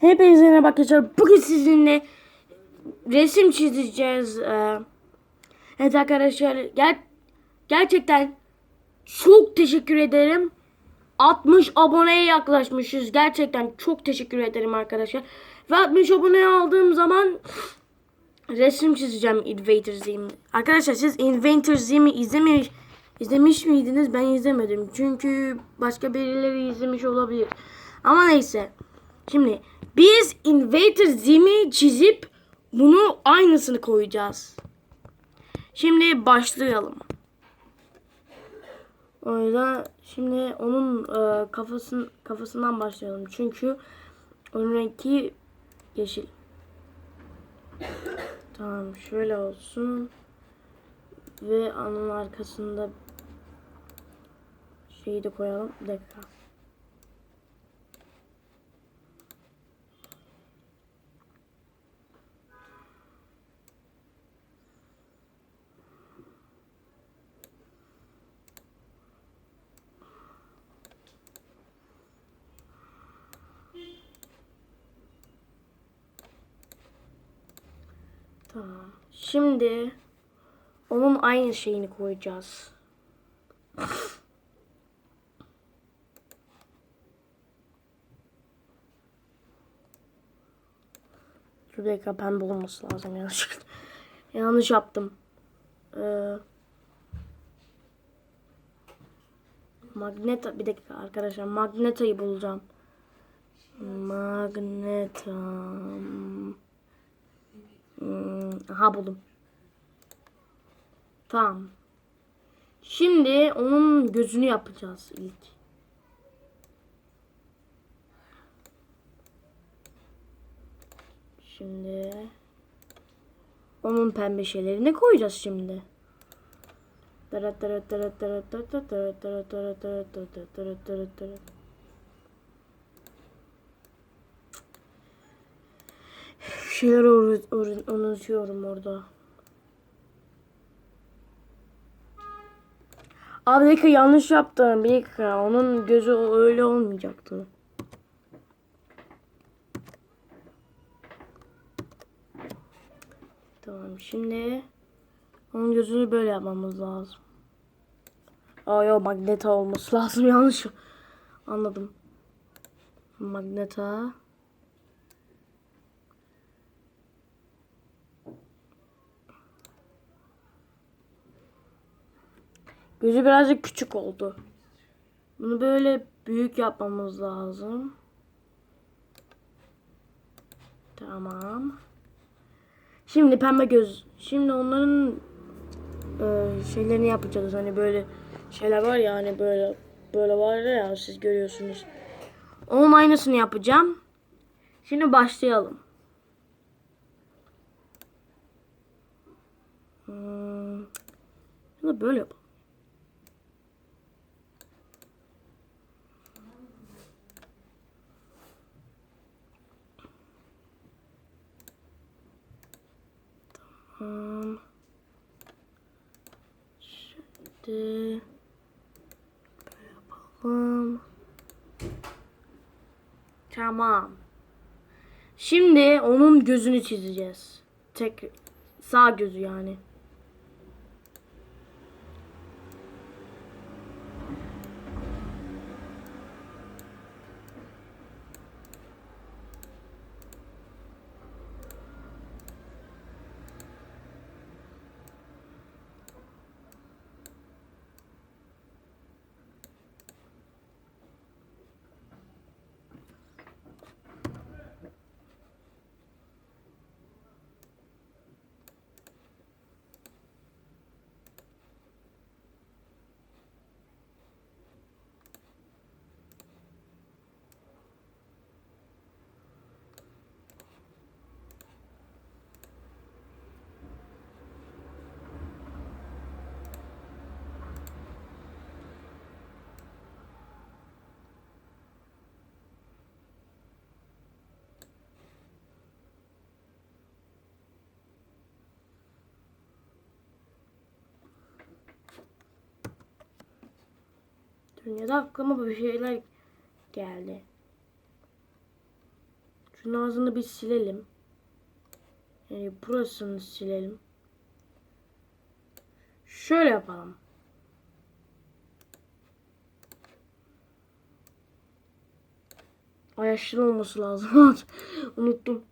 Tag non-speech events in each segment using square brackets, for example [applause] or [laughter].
Hepinize merhaba arkadaşlar. Bugün sizinle resim çizeceğiz. Ee, Evet arkadaşlar ger gerçekten çok teşekkür ederim. 60 aboneye yaklaşmışız. Gerçekten çok teşekkür ederim arkadaşlar. Ve 60 abone aldığım zaman resim çizeceğim Invader Zim. Arkadaşlar siz Invader Zim'i izlemiş izlemiş miydiniz? Ben izlemedim. Çünkü başka birileri izlemiş olabilir. Ama neyse. Şimdi biz Invader Zim'i çizip bunu aynısını koyacağız. Şimdi başlayalım. O yüzden şimdi onun e, kafasın kafasından başlayalım. Çünkü onun rengi yeşil. Tamam şöyle olsun. Ve onun arkasında şeyi de koyalım. Bir dakika. Tamam. Şimdi onun aynı şeyini koyacağız. Şu dakika pembe olması lazım yanlış. [laughs] yanlış yaptım. Ee, Magneta bir dakika arkadaşlar Magneta'yı bulacağım. Magneta. Hmm, aha buldum. Tamam. Şimdi onun gözünü yapacağız ilk. Şimdi onun pembe şeylerini koyacağız şimdi. Tırıt tırıt tırıt tırıt tırıt tırıt tırıt tırıt tırıt tırıt tırıt tırıt tırıt tırıt. Bir şeyler unutuyorum orada. Abi bir yanlış yaptım. Bir. Onun gözü öyle olmayacaktı. Tamam şimdi onun gözünü böyle yapmamız lazım. Aa yok magneta olması [laughs] lazım yanlış anladım. Magneta. Gözü birazcık küçük oldu. Bunu böyle büyük yapmamız lazım. Tamam. Şimdi pembe göz. Şimdi onların e, şeylerini yapacağız. Hani böyle şeyler var ya hani böyle böyle var ya siz görüyorsunuz. Onun aynısını yapacağım. Şimdi başlayalım. Hmm. Böyle yapalım. Tamam. Şimdi böyle yapalım. Tamam. Şimdi onun gözünü çizeceğiz. Tek sağ gözü yani. Dünyada aklıma bir şeyler geldi. Şunun ağzını bir silelim. Yani burasını silelim. Şöyle yapalım. Ayaşlı olması lazım. [laughs] Unuttum.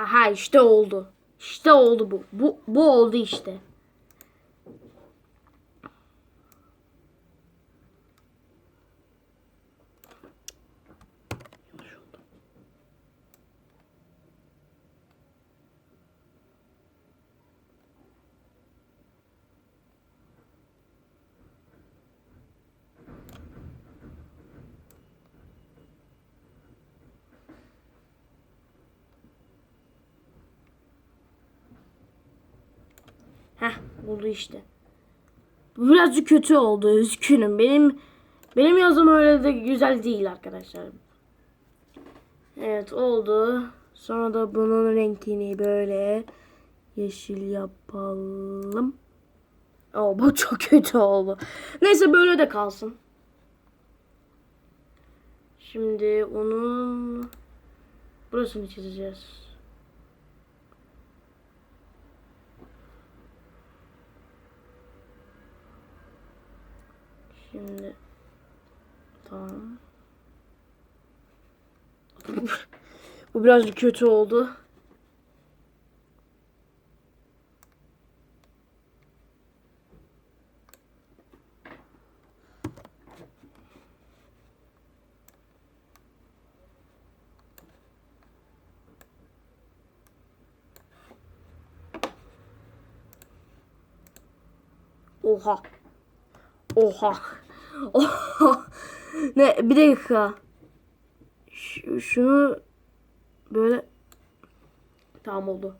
Aha işte oldu. İşte oldu bu. Bu bu oldu işte. Heh oldu işte. Bu birazcık kötü oldu üzgünüm. Benim benim yazım öyle de güzel değil arkadaşlar. Evet oldu. Sonra da bunun renkini böyle yeşil yapalım. Oo, bu çok kötü oldu. Neyse böyle de kalsın. Şimdi onun burasını çizeceğiz. Şimdi tamam. Bu birazcık kötü oldu. Oha. Oha. Oha. Ne bir dakika. Ş- şunu böyle tamam oldu.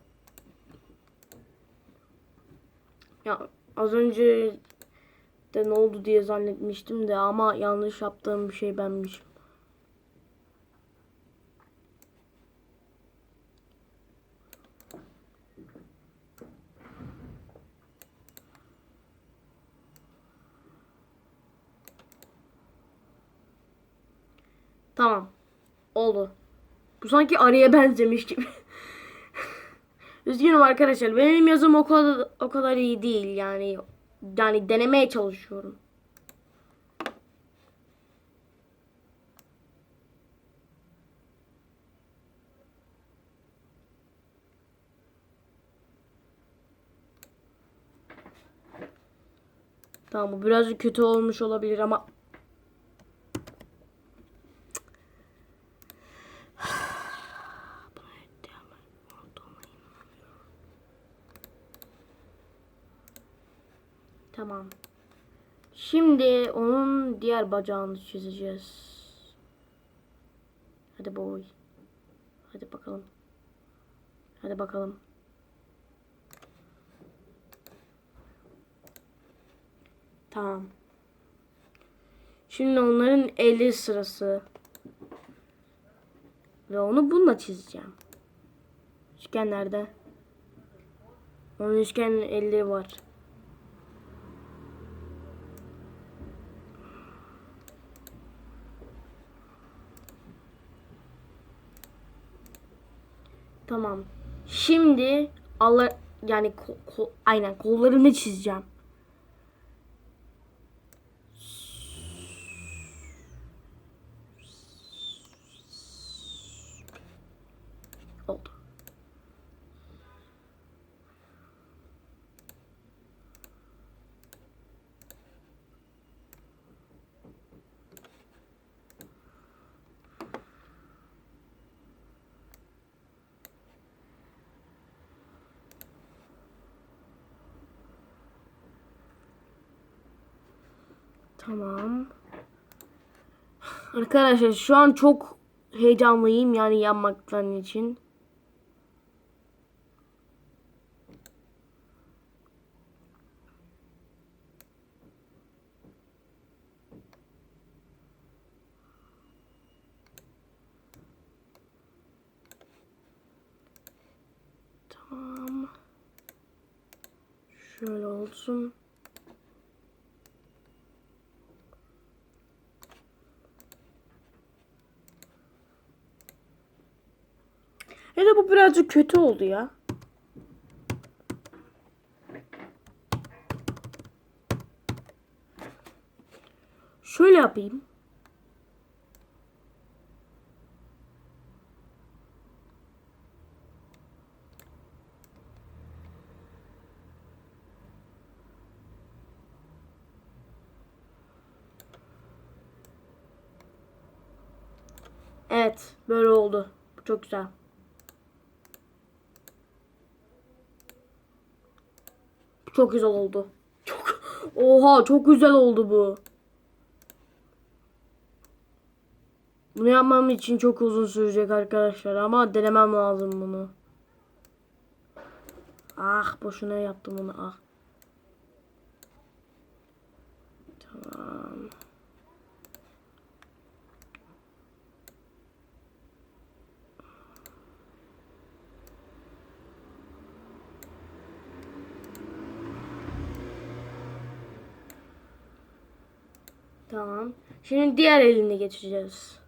Ya az önce de ne oldu diye zannetmiştim de ama yanlış yaptığım bir şey benmişim. Tamam. Oldu. Bu sanki araya benzemiş gibi. Üzgünüm arkadaşlar. Benim yazım o kadar o kadar iyi değil yani. Yani denemeye çalışıyorum. Tamam bu birazcık kötü olmuş olabilir ama Tamam. Şimdi onun diğer bacağını çizeceğiz. Hadi boy. Hadi bakalım. Hadi bakalım. Tamam. Şimdi onların eli sırası. Ve onu bununla çizeceğim. Üçgen nerede? Onun üçgen elleri var. Tamam. Şimdi Allah yani ko, ko- aynen kollarını çizeceğim. Tamam. Arkadaşlar şu an çok heyecanlıyım yani yanmaktan için. Tamam. Şöyle olsun. Ya da bu birazcık kötü oldu ya. Şöyle yapayım. Evet, böyle oldu. Bu çok güzel. Çok güzel oldu. Çok Oha, çok güzel oldu bu. Bunu yapmam için çok uzun sürecek arkadaşlar ama denemem lazım bunu. Ah, boşuna yaptım bunu. Ah. Tamam. Tamam. Şimdi diğer eline geçeceğiz.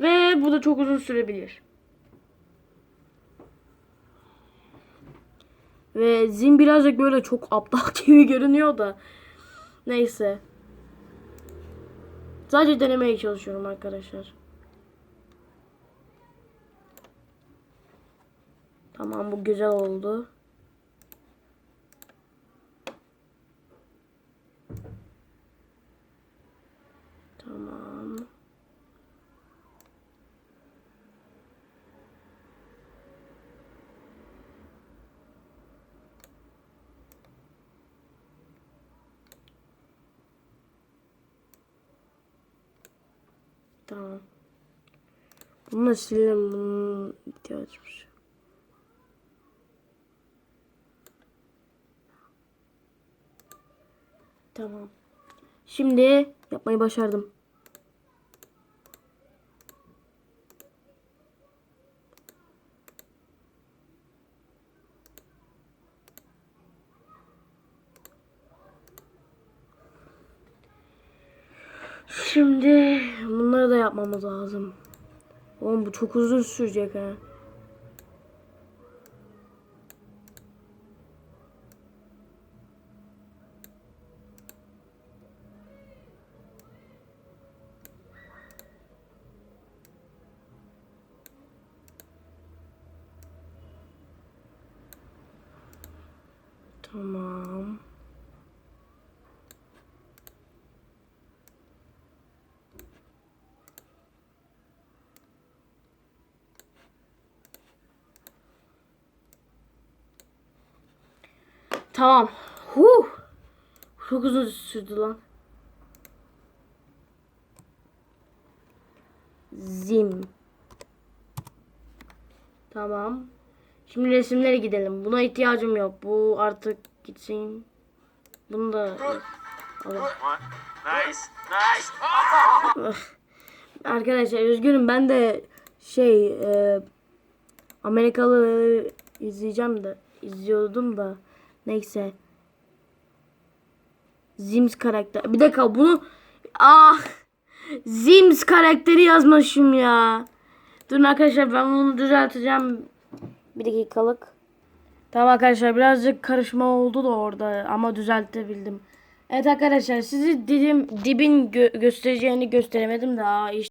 Ve bu da çok uzun sürebilir. Ve Zin birazcık böyle çok aptal [laughs] gibi görünüyor da. Neyse. Sadece denemeye çalışıyorum arkadaşlar. Tamam bu güzel oldu. Tamam. Tamam. Bunu silelim. Bunun ihtiyacımız. yok. Tamam. Şimdi yapmayı başardım. Şimdi yapmamız lazım. Oğlum bu çok uzun sürecek ha. Tamam. Tamam. Huh. Çok uzun sürdü lan. Zim. Tamam. Şimdi resimlere gidelim. Buna ihtiyacım yok. Bu artık gitsin. Bunu da Allah. Nice, nice. [laughs] Arkadaşlar üzgünüm ben de şey e, Amerikalı izleyeceğim de izliyordum da neyse. Zims karakter. Bir dakika bunu ah Zims karakteri yazmışım ya. Durun arkadaşlar ben bunu düzelteceğim. Bir dakikalık. Tamam arkadaşlar birazcık karışma oldu da orada ama düzeltebildim. Evet arkadaşlar sizi dedim dibin gö- göstereceğini gösteremedim daha işte.